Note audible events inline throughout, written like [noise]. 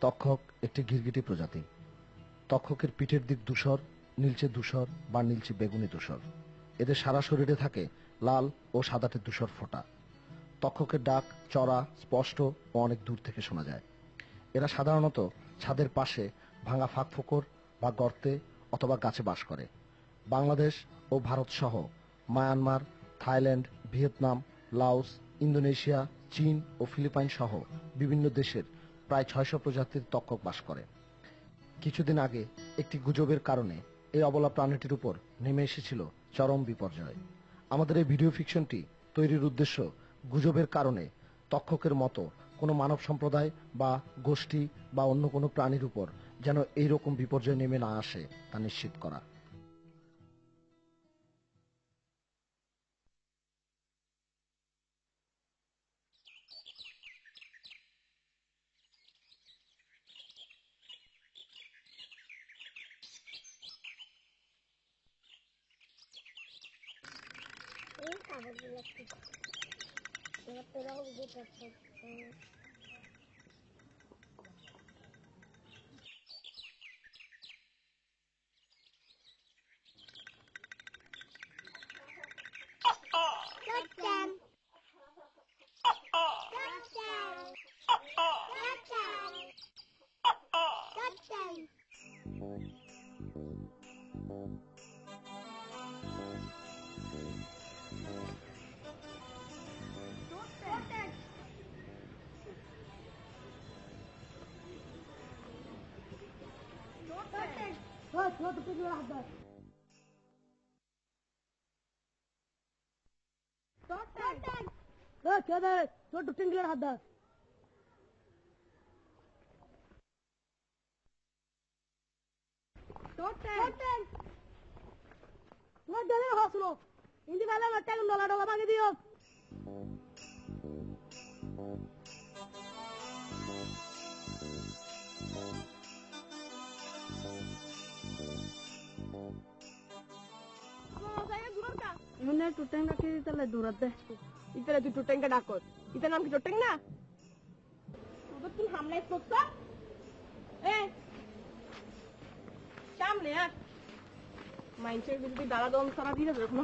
তক্ষক একটি গিরগিটি প্রজাতি। তক্ষকের পিঠের দিক ধূসর, নীলচে ধূসর বা নীলচে বেগুনি ধূসর। এদের সারা শরীরে থাকে লাল ও সাদাটে ধূসর ফোঁটা। তক্ষকের ডাক চড়া, স্পষ্ট ও অনেক দূর থেকে শোনা যায়। এরা সাধারণত ছাদের পাশে ভাঙা ফাঁক ফোকর বা গর্তে অথবা গাছে বাস করে। বাংলাদেশ ও ভারত সহ Myanmar, Thailand, Vietnam, Laos, Indonesia, চীন ও ফিলিপাইন সহ বিভিন্ন দেশের প্রায় ছয়শো প্রজাতির তক্ষক বাস করে। কিছুদিন আগে একটি গুজবের কারণে এই অবলা প্রাণীটির উপর নেমে এসেছিল চরম বিপর্যয়। আমাদের এই ভিডিও ফিকশনটি তৈরির উদ্দেশ্য গুজবের কারণে তক্ষকের মতো কোনো মানব সম্প্রদায় বা গোষ্ঠী বা অন্য কোনো প্রাণীর উপর যেন এই রকম বিপর্যয় নেমে না আসে তা নিশ্চিত করা। up, up, up. وقت وقف رجل واحدة كذلك توقف تنقل واحدة What the hell, Hoslo? In the Valentine, no, I don't want. তুই টোটেঙ্গা ডাকত ইতার নাম কি টোটেং না তুই হামলাই করছ সামনে আর মাইন্সের যদি দাঁড়া দম সারা দিয়ে কোনো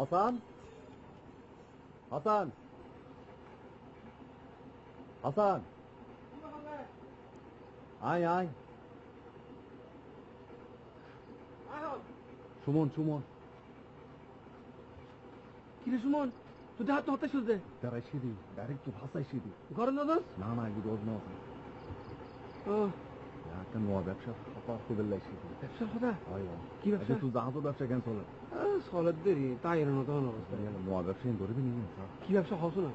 হাসান হাসান হাসান আয় আয় সুমন সুমন। কিরে সুমন তুই হাত হতে শুধু দাঁড়াই সিঁড়ি। ডাইরেক্ট তো ভাষায় সিঁড়ি। ঘরে দাদাস না না এগুলো নয় ও। একটা নোয়া ব্যবসা হতা খুবই লাইছি ব্যবসার কথা কি ব্যবসা? তুই জাহাজ ব্যবসা কেন চলে? সলের দেরি তাই এর নতুন অবস্থা। নোয়া ব্যবসা ধরবি নি কি ব্যবসা হস না?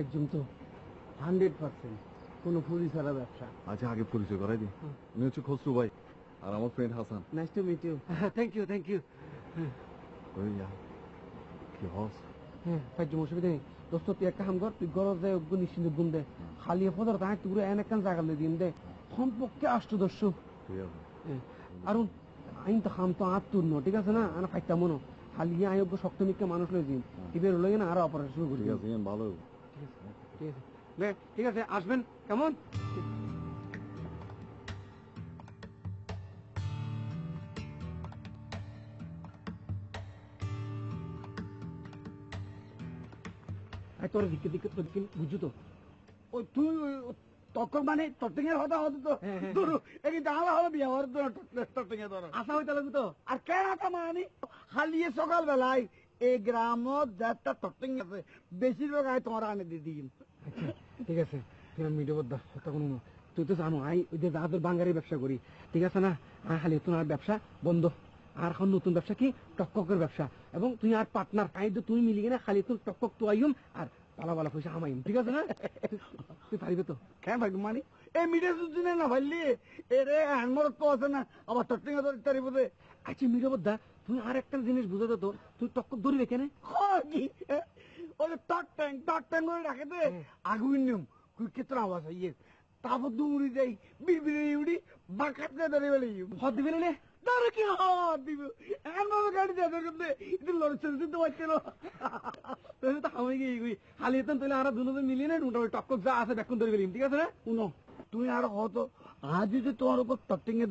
একজন তো হান্ড্রেড পার্সেন্ট কোনো পুলিশ ছাড়া ব্যবসা। আচ্ছা আগে পরিচয় করাই উনি হচ্ছে খসরু ভাই আর আমার friend Hasan. Nice to meet you thank you thank you ওই কি হস? হ্যাঁ অসুবিধা নেই। দোস্ত তুই একটা কাম কর তুই গরজ দে গুণ নিশ্চিন্ত গুণ দে। খালি পদর তাই তুই এন একখান জায়গা দিন দে। সম্পর্কে ঠিক আছে। আর আইন তো খাম তো আর তোর ন ঠিক আছে না? আনা ফাইটা মনো খালি আয়োগ্য শক্তমিককে মানুষ লই দিন। এবার লই না আরও অপারেশন শুরু করি ঠিক আছে ভালো। ঠিক আছে বে, ঠিক আছে আসবেন কেমন? তোর দিকে দিকে তোর দিকে বুঝু তো? ওই তুই মানে টটিংয়ের কথা হতো তো? হ্যাঁ, হ্যাঁ, ধরো এই হলো বিয়া হওয়ার জন্য টটিংয়ে ধরো। আশা হইতে লাগবে তো? আর কেন আটা মানি? হালিয়ে সকাল বেলায় এই গ্রামত যাত্রা টটিং আছে বেশিরভাগ আয় তোমার আনে দিয়ে দিই আচ্ছা। ঠিক আছে মিডিয়া তখন তুই তো জানো আই ওই যে যাদের বাঙ্গারি ব্যবসা করি ঠিক আছে না? খালি তোমার ব্যবসা বন্ধ। আর এখন নতুন ব্যবসা কি? টকটকের ব্যবসা। এবং তুই আর পার্টনার আই তো তুই মিলি না খালি তুই টকটক তো আইম আর পালা পালা পয়সা আমাইম ঠিক আছে না? [laughs] তুই- পারিবে তো? কেন ভাই মানি। এই মিডিয়া সুদিনে না ভাইলি। এরে হ্যান্ডমর তো আছে না। আবার টটিং এ ধরে তারি আচ্ছা মিডিয়া বদ্দা তুই আর একটা জিনিস বুঝাতে তো তুই টকটক ধরবে কেন? কি? ওই টক ট্যাং টক ট্যাং করে রাখে দে। আগুন নিয়ম কুই কেতন আওয়াজ হয় তারপর দৌড়ি যাই বিড়বিড়ি উড়ি বাঁকাতে ধরে বেলে দিবে না তার কি হাওয়া দিব? এমন গাড়ি এটা দিতে পারছিল তুই তো আমি গিয়ে গুই খালি তো তুই আর দুজন মিলিয়ে না মোটামুটি টকটক যা আছে বেকুন ধরে গেলিম ঠিক আছে না? শুনো তুমি আর হতো আজ যদি তোমার উপর টটিং দি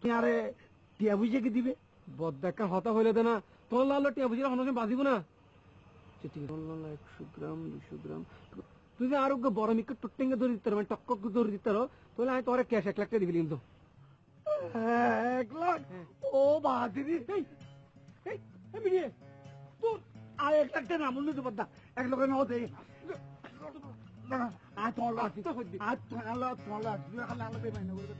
তুমি আরে টিয়া বুঝে কি দিবে? বদ্দাকা হতা হইলে না। তোর লাল টিয়া বুঝিরা হনসে বাজিব না। ঠিক আছে একশো গ্রাম দুশো গ্রাম। তুই যে বড় মিকে টুটেঙ্গে ধরে দিতে মানে টক্কক ধরে দিতে তাহলে আমি তোর ক্যাশ এক লাখ টাকা দিবি তো এক লাখ? ও বাহাদিরি এই এই এই মিলিয়ে তোর আর এক লাখ টাকা নামুন দিতে পারতা এক লাখ না হতে আর তোমার আর তোমার লাখ তোমার লাখ দুই খালি আলাদা মাইনে করবে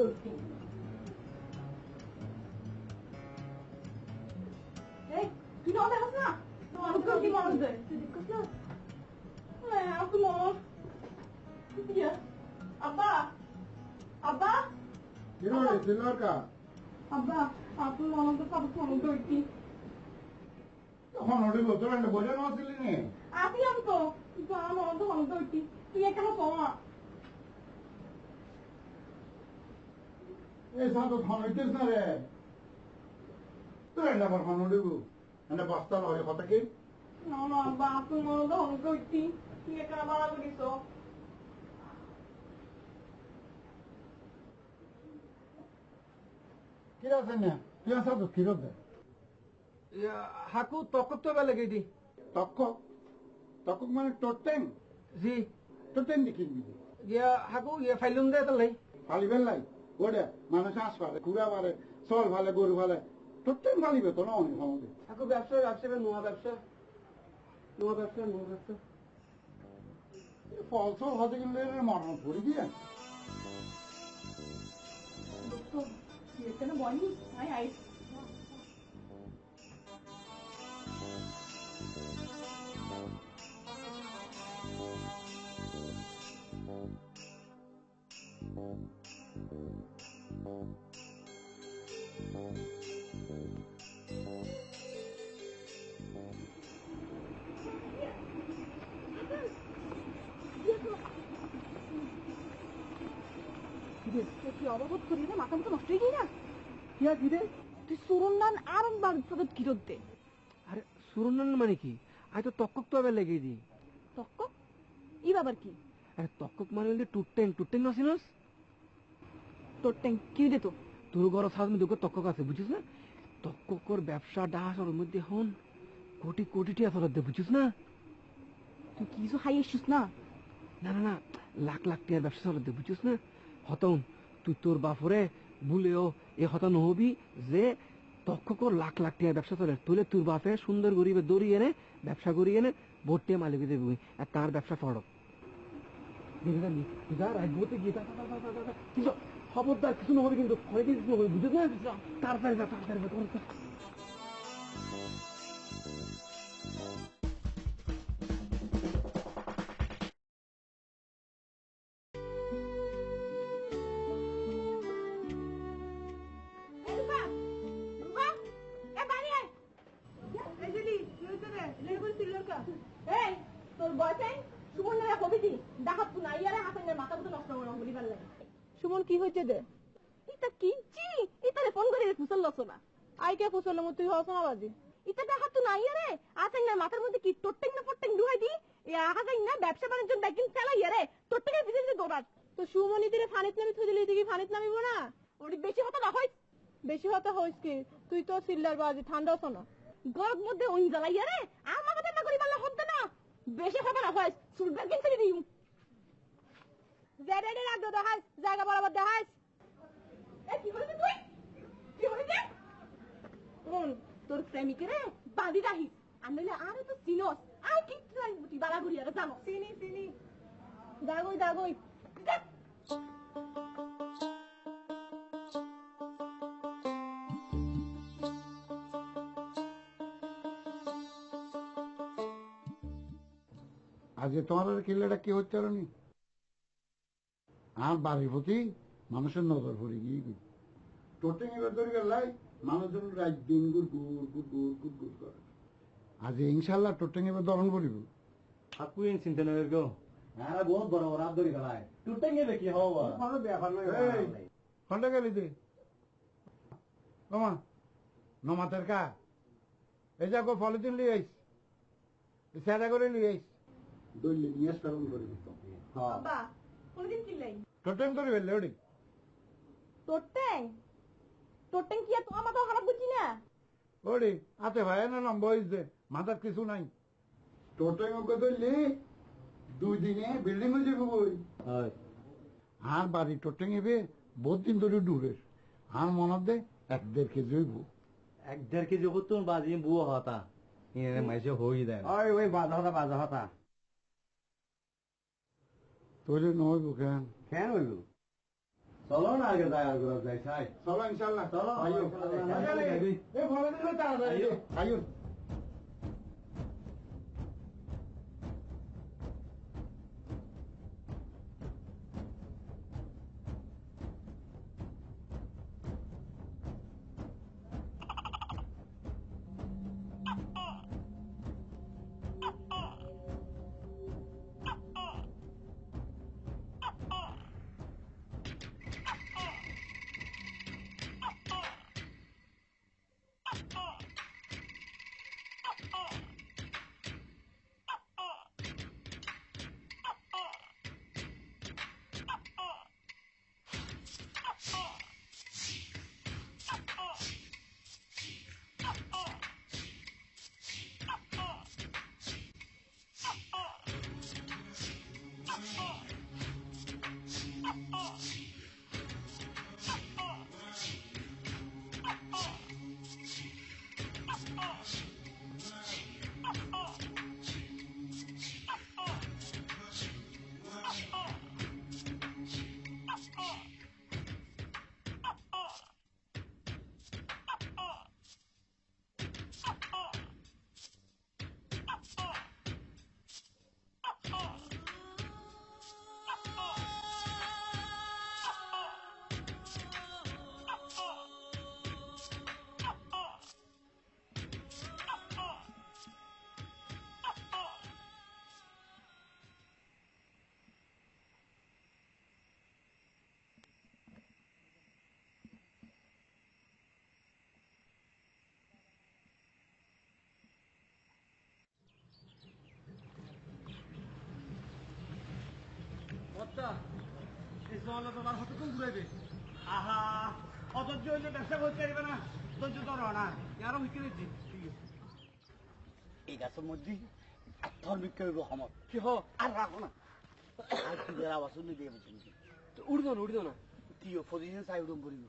মনে করছি এই তুই না দেখ না? তোমার কি মনে দেয় তুই দেখছ না হ্যাঁ আপনি মনে আব্বা আব্বা আব্বা আপনি তো সব ফোন করছি। তখন ওটি বলতো না বোঝা নছিলি নি। আপনি আমি তো আমার তো ফোন করছি। তুই এখানে শোনা এই সাথে ফোন হইতেছ না রে? তুই এন্ড আবার ফোন উঠিব? এন্ড বস্তা লয় কথা কি আপনি মনে তো ফোন করছি তুই বাড়া করিস কি আছে না? তুই আসা তো কিরত দে হাকু তকক তো বেলা গেই দি। তক্ক? তক্ক মানে টোটেং জি। টোটেং দেখিবি ইয়া হাকু ইয়া ফাইলুম দে তাহলে ফালিবেন লাই? ওটা মানুষ আস পারে ঘুরা পারে চল ভালে গরু ভালে প্রত্যেক ফালিবে বেতন অনেক সমাজে ব্যবসা ব্যবসা নোয়া ব্যবসা। নোয়া ব্যবসা নোয়া ব্যবসা। ফল সল হতে গেলে মরণ পড়ি দিয়ে এখানে বলি আই আই তুই অববোধ করি না মাথা মতো নষ্ট হয়ে গিয়ে না? কিয়া কি রে তুই সুরন্দান আর বার তোদের কিরত দে। আরে সুরনান মানে কি? আই তো তকক তো বেলা গেই দি তক্ক ই বাবার কি? আরে তকক মানে হইলে টুটেং টুটেং নছিনস তোর ট্যাঙ্ক দে তো তোর সাজ মধ্যে আছে বুঝিস না ব্যবসা ডাহাসর মধ্যে হন কোটি কোটি টিয়া ফেরত দে বুঝিস না তুই কিছু হাই এসছিস না না না না লাখ লাখ টিয়ার ব্যবসা দে বুঝিস না হতন তুই তোর বাপরে ভুলেও এ হতা নহবি যে তক্ষকর লাখ লাখ টাকা ব্যবসা চলে তুলে তোর বাপে সুন্দর গরিবে দড়িয়ে এনে ব্যবসা করি এনে ভোটে মালিক দেবি আর তার ব্যবসা ফড়ক তুই যা, কিছু хабардар гэсэн нөхөрийн дэс хоёрын нөхөр бүдэнэ тарсаар тарсаар тарсаар সুমন দে। ইতা কি চি ইতারে ফোন করে ফুসল লছ না। আই কে ফুসল মু তুই হস না বাজি। ইতা ডাকাত তু না ইয়ারে হাসানের মাথার মধ্যে কি টোটেং না পটেং দুহাই দি? এ হাসান না, ব্যবসা বাণিজ্য ব্যাকিং চালা ইয়ারে টোটেংের ভিতরে দৌড়াস তো সুমন ইতিরে ফানিত নামি থুই দিলি কি ফানিত নামিব না? ওটি বেশি হতা না হয় বেশি হতে হইস কি? তুই তো সিল্লার বাজি ঠান্ডা হতো না গরম মধ্যে ওই জ্বালাইয়া রে, আমার কথা না করি পারলে হতে না। বেশি হবে না হয় সুলবার কিনতে দিই জেডে রে রাখ দেখাস জায়গা বরাবর দেখাস এ কি তুই? কি হইছে? কোন তোর প্রেমিকেরে বাঁধি রাখিস। আর নইলে আরে তো চিনস। আর কি তুই বুটি বালা ঘুরিয়া রে জানো চিনি। চিনি দাগই দাগই আজকে তোমার কিল্লাটা কি হচ্ছে নি? আর বাড়ির প্রতি মানুষের নজর পড়ে গিয়ে টোটেং এবার ধরে গেলাই মানুষজন রাত দিন গুড় গুড় গুড় গুড় গুড় গুড় করে। আজ ইনশাল্লাহ টোটেং এবার দরণ করিব। চিন্তা নয় গো। হ্যাঁ বহুত বড় বড় ধরে গেলায় টুটে কোনো ব্যাপার গেলি কমা নমাতের কা। এই যা গো পলিথিন লিয়ে আইস। স্যারা করে লিয়ে আইস। দইলে নিয়ে স্মরণ করে বাবা কোনদিন কিনলাই টোটেং করে ফেললে ওটি কি আর তোমার মাথা খারাপ করছি না? ওরে আতে ভাই না নম্বর দে মাথার কিছু নাই। ওকে ধরলি দুই দিনে বিল্ডিং হয়ে যাবে বই। আর বাড়ি টোটেং এবে বহুত দিন ধরে দূরের আর মনত দে এক দেড় কেজি হইব। এক দেড় কেজি করতো বাজি বুয়া হতা। মাইসে হই দেয় ওই ওই বাজা হতা বাজা হতা। তোরে নহইব কেন কেন হইব চলো না আগে যায় করা যায় যাই চলো ইনশাল্লাহ চলো। আইও ইনশাল্লাহ। এই ভালো দিন তাড়াতাড়ি আইও। আইও আহা অধৈর্য হইলে ব্যবসা করতে পারবে না ধৈর্য ধরো না। আরও বিক্রি দিচ্ছি। এই গাছের মধ্যে বিক্রি হইব সময় কি হো? আর রাখো না। আর কি আওয়াজ শুনে দিয়ে বলছি তো উড়ি না উড়ি না। তুইও পজিশন চাই উদম করিব।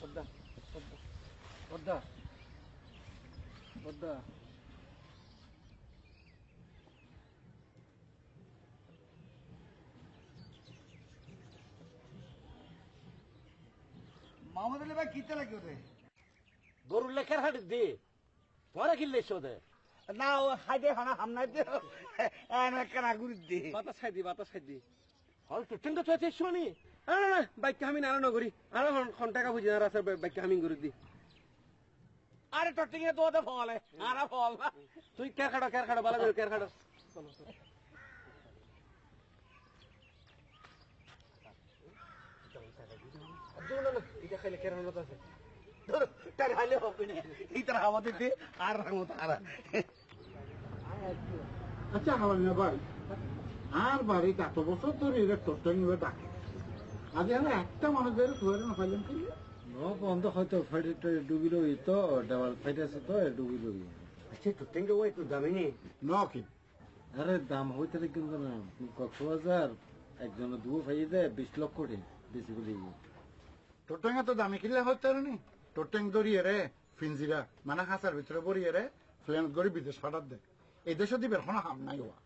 পদ্মা পদ্মা পদ্মা পদ্মা। মোহাম্মদ আলী ভাই কিতে লাগে ওরে গরুর লেখার হাড়ি দি পরে কিনলে শোধে না ও হাইডে হানা হামনাই দে এনে কেনা গুরি দে। বাতাস খাই দি বাতাস খাই দি। হল টুটেন তো চয়েছে শুনি। না না না বাইক আমি নারা নগরি। আর খন টাকা বুঝি না রাস্তার বাইক আমি করে দি। আরে টটিংয়ে তো ওতে ফলে আরা ফল। না তুই কের খাড়ো কের খাড়ো ভালো করে খাড়ো এটা খাইলে কেরানোর আছে? ধর তার হালে হবে না। এই তার হাওয়া দিতে আর আচ্ছা হাওয়ালি না ভাই আর বাড়িতে এত বছর ধরে ডাকে। আজ আমরা একটা মানুষের ধরে না পাইলাম কি? বন্ধ হয়তো ফাইটে ডুবি রবি তো দেওয়াল ফাইটে আছে তো ডুবি রবি আচ্ছা ওই তো দামি নেই। ন কি? আরে দাম হইতে কিন্তু না কক্সবাজার একজন দুও ফাইয়ে দেয় বিশ লক্ষ কোটি বেশি করে টোটাং এত দামি কিনলে হতে নি টোটাং দরিয়ে রে ফিনজিরা মানে হাসার ভিতরে বরিয়ে রে ফ্লেন করে বিদেশ ফাটার দে এই দেশে দিবের কোনো হাম নাই হওয়া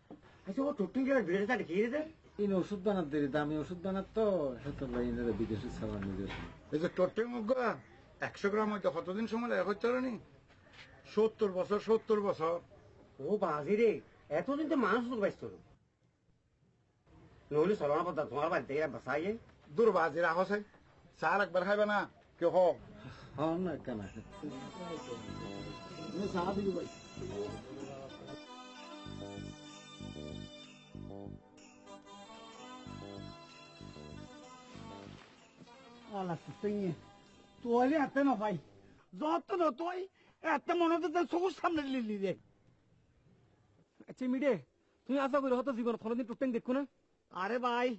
আচ্ছা ও টটিংয়ে ভিড়ে তার খেয়ে দে ইন ওষুধ বানাত দেরি দামি ওষুধ বানাত তো সেতো লাইনের বিদেশে ছাড়া নিয়ে এই যে টোটাং মুগা একশো গ্রাম হইতে কতদিন সময় লাগে হতে নি সত্তর বছর সত্তর বছর ও বাজি রে এতদিন তো মানুষ তো ব্যস্ত নহলে চলনা পদ্ধতি তোমার বাড়িতে বাসাইয়ে। দুর্বাজি রাখো চাই চার একবার খাইবে না কেউ হোক হ্যাঁ না কেন? চা দিবি ভাই সামনে লিলি আচ্ছা মিডে তুমি আশা করি হয়তো জীবন কোনোদিন দেখো না আরে ভাই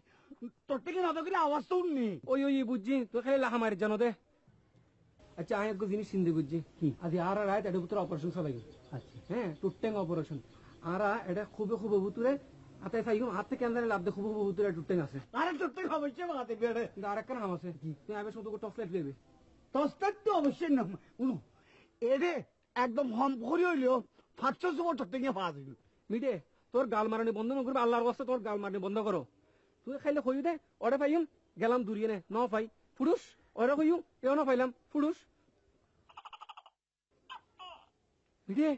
তোর থেকে না দেখলে আওয়াজ তো উঠনি। ওই ওই বুঝছি তুই খালি লাহা মারি জানো দে। আচ্ছা আমি একটু জিনিস চিন্তা বুঝছি কি? আজ আর রাত এটা ভিতরে অপারেশন চালাই আচ্ছা। হ্যাঁ অপারেশন আর এটা খুবই খুব ভুতুরে। হাতে চাইগুম হাত থেকে লাভ দে খুব ভুতুরে টুটেং আছে। আরে তোর থেকে অবশ্যই বাগাতে বেড়ে কিন্তু আর একটা নাম আছে। তুই আবে শুধু টফলেট দেবে। তোস্তার তো অবশ্যই না উনো এরে একদম হম করে পাঁচশো সময় তোর থেকে পাওয়া যাবে মিডে তোর গাল মারানি বন্ধ না করবে আল্লাহর বাস্তে তোর গাল মারানি বন্ধ করো। তুই খাইলে কই দে ওরে পাইম গেলাম দূরিয়ে নে ন পাই ফুরুষ ওরে কইম এও না পাইলাম ফুরুষ মিডে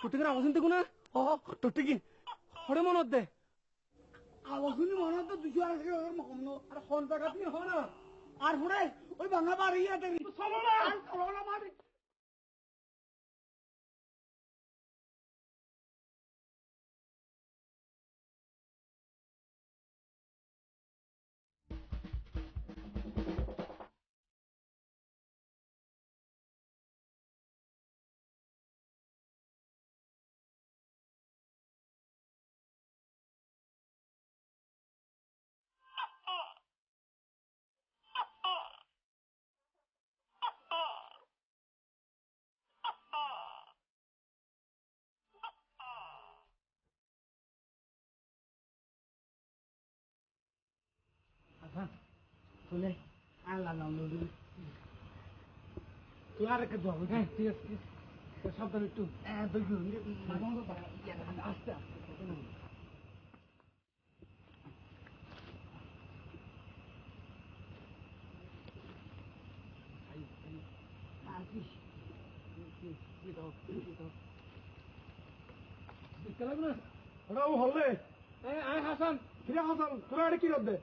টুটেঙ্গের আওয়াজ শুনতে কোনা ও তোর হরে মনত দে আওয়াজ শুনি মনে হয় তো দুশো আড়াইশো টাকার মকম নো আর ফোন টাকা তুমি হ না আর পরে ওই বাংলা বাড়ি আছে চলো না চলো না মারি শুনে আল্লাহ নাম তুই আর একটা যাব হ্যাঁ ঠিক আছে সাবধান একটু আস্তে আস্তে ওরাও হলে হাসান। কিরা হাসান তোরা এটা কি দি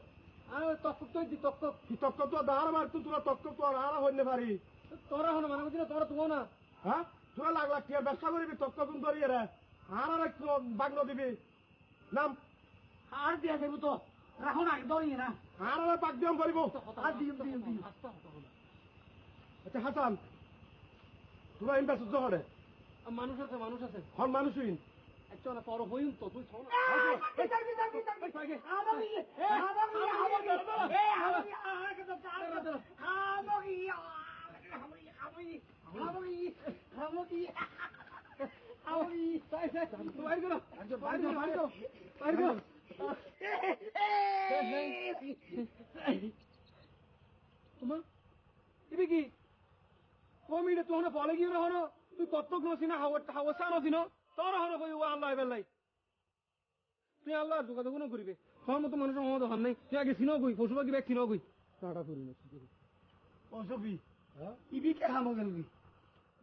দাঁড় তোরা আর হইলে পারি। তোরা হন মানে তোরা না। হ্যাঁ? তোরা লাখ লাখ টিয়ার ব্যবসা করবি তক্ক তুমি ধরিয়ে রে আর আর একটু বাগন দিবি। নাম। আর দিয়া তো। রাখো না দড়িয়ে না। আর আর পাক দিয়াম করিব। আর দিম দিম দিম। আচ্ছা হাসান। তোরা ইন করে মানুষ আছে মানুষ আছে। হন তো হামকি তোমা ইবি কি কমিটা তুই হনে ফলে গিয়ে তুই কত্তক নসি না হাওয়া হাওয়া সা নসি ন তোর হনে কই আল্লাহ বেলাই তুই আল্লাহ যোগাযোগ না করিবে। হর মতো মানুষের মতো হন নাই। তুই আগে চিনো কই পশু পাখি ব্যাগ চিনো কই? তাড়া করি? না সফি ইবি কে হামো গেলবি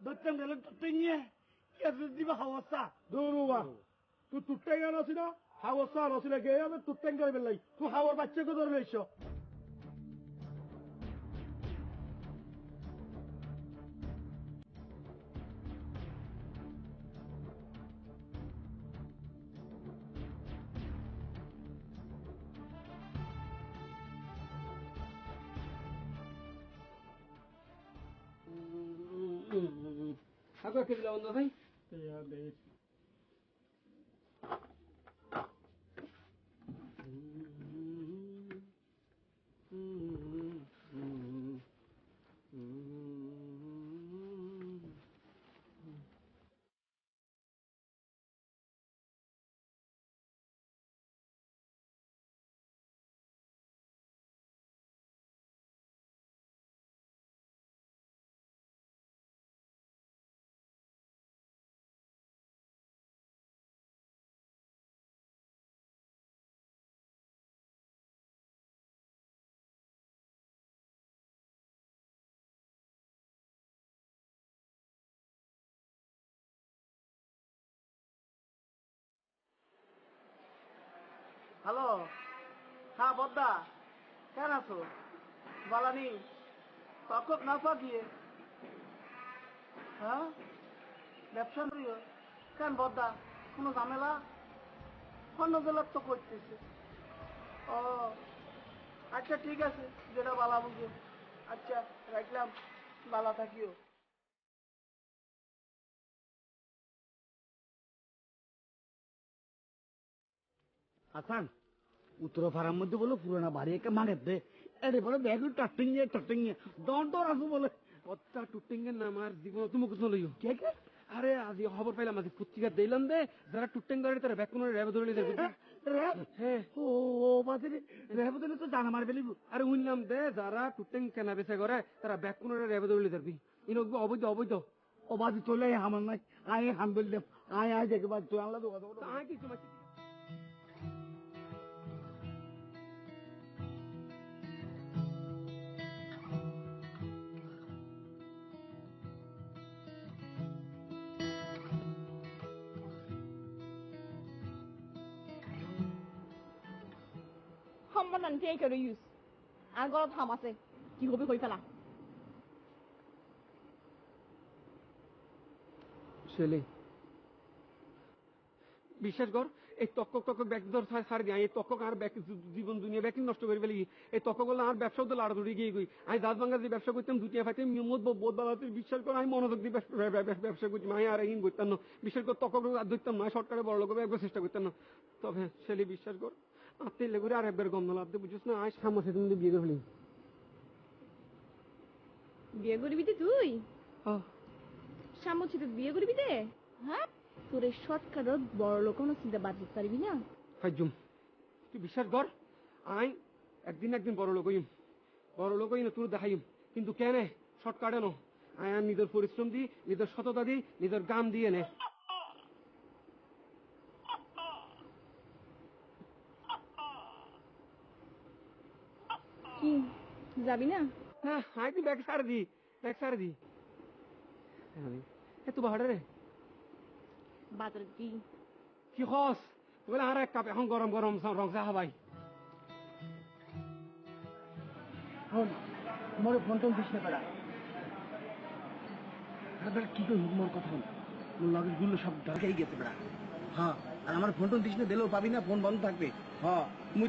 দত্তম গেলে তুই নিয়ে কে দিবা হাওয়াসা। দৌড়ুবা তুই তুট্টাঙ্গা নছি না হাওয়ার সা নছিলে গে আমি তুট্টাঙ্গা বেলাই তুই হাওয়ার বাচ্চাকে ধরে লইছ। stay out হ্যাঁ কেন আছো? বালানি তখন না পাকিয়ে হ্যাঁ? ব্যবসা করিও? কেন বদ্দা? কোনো ঝামেলা? অন্য জেলার তো করতেছে। ও আচ্ছা ঠিক আছে, যেটা বালা বুঝো। আচ্ছা রাখলাম। বালা থাকিও। হাসান উত্তর ফারার মধ্যে বলো পুরোনা বাড়ি একে মাগে দে। এরে বলে ব্যাগ টাটিং টাটিং দন আসু বলে। কথা টুটেঙ্গের নাম আর জীবন তুমি কিছু লইও? কে কে? আরে আজ খবর পাইলাম আজ পত্রিকা দিলাম দে। যারা টুটেং তারা ব্যাক কোনো র্যাবে ধরে র্যাব? হ্যাঁ ও ও বাজে র্যাব দিলে তো জানা আরে দে যারা টুটেং কেনা বেচা করে তারা ব্যাক কোনো র্যাবে ধরে লিখে ইনকবি অবৈধ অবৈধ। ও বাজে চলে আমার নাই। আয় হাম বল দে আয় আয় দেখে বাজ তুই আনলা তো কথা আয় কি তোমার নানটি এই করে ইউজ গলত হাম আছে। কি হবে কই ফেলা ছেলে, বিশ্বাস কর এই তক্ক তক্ক ব্যাগ ধর ছাড় দিয়ে তক্ক আর ব্যাগ জীবন দুনিয়া ব্যাগ নষ্ট করে ফেলি এই তক্ক করলে আর ব্যবসাও তো লাড়া ধরে গিয়ে গই আমি দাঁত ভাঙ্গা যে ব্যবসা করতাম দুটিয়া ফাইতে মিমত বোধ বাবা তুই বিশ্বাস কর আমি মনোযোগ দিয়ে ব্যবসা- ব্যবসা- ব্যবসা- ব্যবসা করছি আমি আর হিন করতাম না। বিশ্বাস কর তক্ক আর ধরতাম না শর্টকাটে বড় লোক একবার চেষ্টা করতাম না। তবে ছেলে, বিশ্বাস কর লেগে আর একবার গন্ধ লাভ না? আজ সামনে তুমি বিয়ে করে বিয়ে করবি তো তুই? আহ, বিয়ে করবি দে হ্যাঁ তোর এই বড় লোক কোনো চিন্তা বাদ দিতে পারবি না? তুই বিশ্বাস কর আই একদিন একদিন বড় লোক হইম। বড় লোক হইম তোর দেখাইম। কিন্তু কেন? শর্টকাটে নো। আর নিজের পরিশ্রম দি নিজের সততা দি নিজের গাম দিয়ে নে কি যাবি না? হ্যাঁ ব্যাগ সার দি ব্যাগ সার দি। এ তুই বাহারে রে। বাজার কি? কি হস বলে আর এক কাপ এখন গরম গরম রং চা খাবাই। ফোন টোন দিস না বেড়া। বেড়া কি মোর কথা মোর লগেরগুলো সব দরকারই গেছে বেড়া। হ্যাঁ আর আমার ফোন টোন দিস না দিলেও পাবি না ফোন বন্ধ থাকবে। হ্যাঁ মুই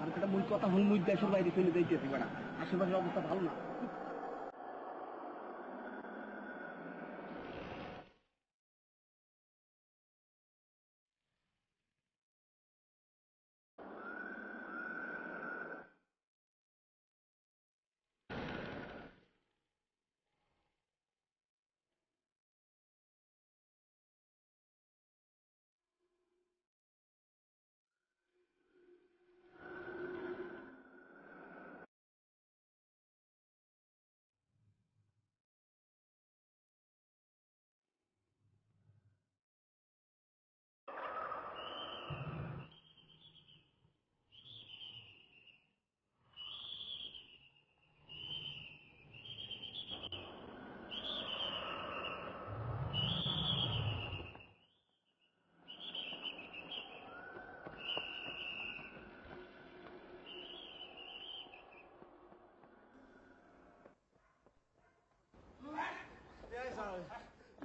আর একটা মুই কথা হল মুই দেশের বাইরে চলে যাইতেছি বেড়া। আশেপাশের অবস্থা ভালো না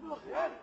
Mujer.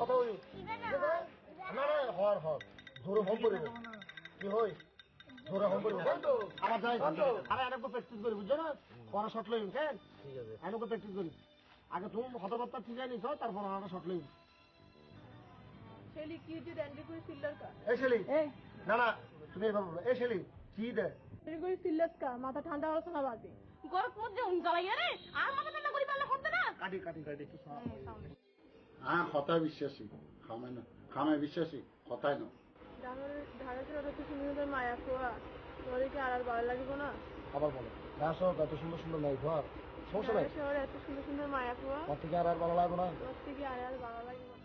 কথা বলি না না হর হর। জোরে হম কি হই? জোরে হম আমার যাই। আরে আরেকবার প্র্যাকটিস করি বুঝছ না? পরে লইম কেন ঠিক আছে। আরেকবার প্র্যাকটিস করি। আগে তুমি কথাবার্তা ঠিক আছে নিছ তারপর আমরা শর্ট লইম। শেলি কি সিল্লার শেলি। না না তুমি এভাবে বলো। এই শেলি কি দে ড্যান্ডি করে কা? মাথা ঠান্ডা গরম মধ্যে উন জ্বালাইয়া রে। আর মাথা ঠান্ডা করি পারলে হতে না। কাটি কাটি কাটি হ্যাঁ তোরে কি আর আর ভালো লাগবে না? আবার বলো হোক এত সুন্দর সুন্দর নাই ঘর সমস্যা নাই? শহরে এত সুন্দর সুন্দর মায়া খোয়া আমার থেকে আর আর ভালো লাগবে না? তোর থেকে আর আর ভালো লাগবে না।